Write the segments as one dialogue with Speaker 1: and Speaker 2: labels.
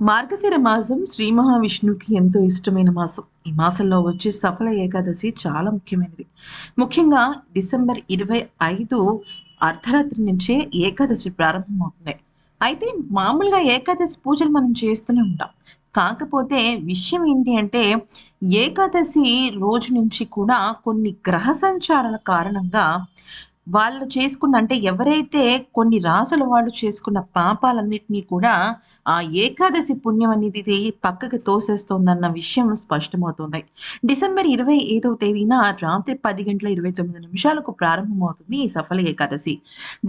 Speaker 1: మార్గశిర మాసం శ్రీ మహావిష్ణువుకి ఎంతో ఇష్టమైన మాసం. ఈ మాసంలో వచ్చే సఫల ఏకాదశి చాలా ముఖ్యమైనది. ముఖ్యంగా డిసెంబర్ ఇరవై ఐదు అర్ధరాత్రి నుంచే ఏకాదశి ప్రారంభమవుతుంది. అయితే మామూలుగా ఏకాదశి పూజలు మనం చేస్తూనే ఉంటాం. కాకపోతే విషయం ఏంటి అంటే ఏకాదశి రోజు నుంచి కూడా కొన్ని గ్రహ సంచారాల కారణంగా వాళ్ళు చేసుకున్న అంటే ఎవరైతే కొన్ని రాసుల వాళ్ళు చేసుకున్న పాపాలన్నిటినీ కూడా ఆ ఏకాదశి పుణ్యం అనేది పక్కకి తోసేస్తోందన్న విషయం స్పష్టమవుతుంది. డిసెంబర్ ఇరవై ఐదవ తేదీన రాత్రి పది గంటల ఇరవై తొమ్మిది నిమిషాలకు ప్రారంభమవుతుంది ఈ సఫల ఏకాదశి.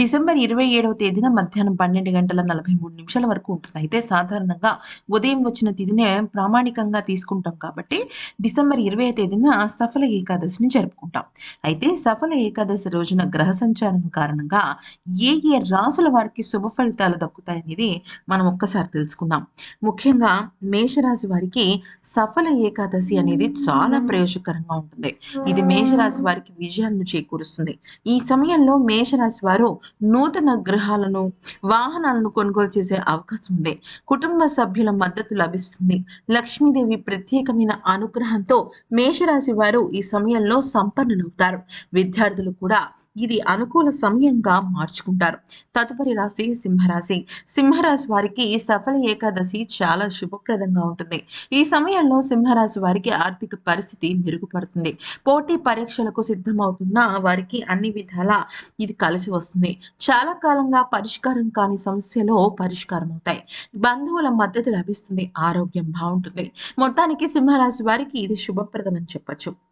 Speaker 1: డిసెంబర్ ఇరవై ఏడవ తేదీన మధ్యాహ్నం పన్నెండు గంటల నలభై మూడు నిమిషాల వరకు ఉంటుంది. అయితే సాధారణంగా ఉదయం వచ్చిన తిథినే ప్రామాణికంగా తీసుకుంటాం కాబట్టి డిసెంబర్ ఇరవై తేదీన సఫల ఏకాదశిని జరుపుకుంటాం. అయితే సఫల ఏకాదశి రోజున గ్రహ సంచారం కారణంగా ఏ ఏ రాసుల వారికి శుభ ఫలితాలు దక్కుతాయనేది మనం ఒక్కసారి తెలుసుకుందాం. ముఖ్యంగా మేషరాశి వారికి సఫల ఏకాదశి అనేది చాలా ప్రయోజకరంగా ఉంటుంది. ఇది మేషరాశి వారికి విజయాలను చేకూరుస్తుంది. ఈ సమయంలో మేషరాశి వారు నూతన గృహాలను వాహనాలను కొనుగోలు చేసే అవకాశం ఉంది. కుటుంబ సభ్యుల మద్దతు లభిస్తుంది. లక్ష్మీదేవి ప్రత్యేకమైన అనుగ్రహంతో మేషరాశి వారు ఈ సమయంలో సంపన్నులవుతారు. విద్యార్థులు కూడా ఇది అనుకూల సమయంగా మార్చుకుంటారు. తదుపరి రాశి సింహరాశి. సింహరాశి వారికి సఫల ఏకాదశి చాలా శుభప్రదంగా ఉంటుంది. ఈ సమయంలో సింహరాశి వారికి ఆర్థిక పరిస్థితి మెరుగుపడుతుంది. పోటీ పరీక్షలకు సిద్ధమవుతున్న వారికి అన్ని విధాల ఇది కలిసి వస్తుంది. చాలా కాలంగా పరిష్కారం కాని సమస్యలు పరిష్కారం అవుతాయి. బంధువుల మద్దతు లభిస్తుంది. ఆరోగ్యం బాగుంటుంది. మొత్తానికి సింహరాశి వారికి ఇది శుభప్రదం అని చెప్పచ్చు.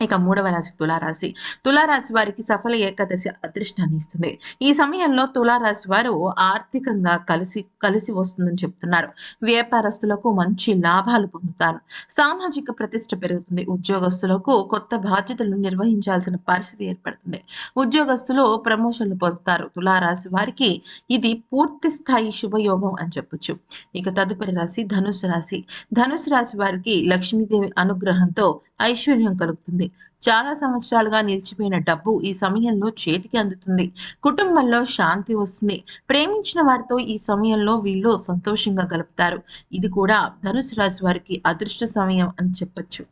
Speaker 1: ఇక మూడవ రాశి తులారాశి. తులారాశి వారికి సఫల ఏకాదశి అదృష్టాన్ని ఇస్తుంది. ఈ సమయంలో తులారాశి వారు ఆర్థికంగా కలిసి కలిసి వస్తుందని చెప్తున్నారు. వ్యాపారస్తులకు మంచి లాభాలు పొందుతారు. సామాజిక ప్రతిష్ట పెరుగుతుంది. ఉద్యోగస్తులకు కొత్త బాధ్యతలు నిర్వహించాల్సిన పరిస్థితి ఏర్పడుతుంది. ఉద్యోగస్తులు ప్రమోషన్లు పొందుతారు. తులారాశి వారికి ఇది పూర్తి స్థాయి శుభయోగం అని చెప్పొచ్చు. ఇక తదుపరి రాశి ధనుసు రాశి. ధనుసు రాశి వారికి లక్ష్మీదేవి అనుగ్రహంతో ఐశ్వర్యం కలుగుతుంది. చాలా సంవత్సరాలుగా నిలిచిపోయిన డబ్బు ఈ సమయంలో చేతికి అందుతుంది. కుటుంబంలో శాంతి వస్తుంది. ప్రేమించిన వారితో ఈ సమయంలో వీళ్ళు సంతోషంగా గలుపుతారు ఇది కూడా ధనుసు రాశి వారికి అదృష్ట సమయం అని చెప్పచ్చు.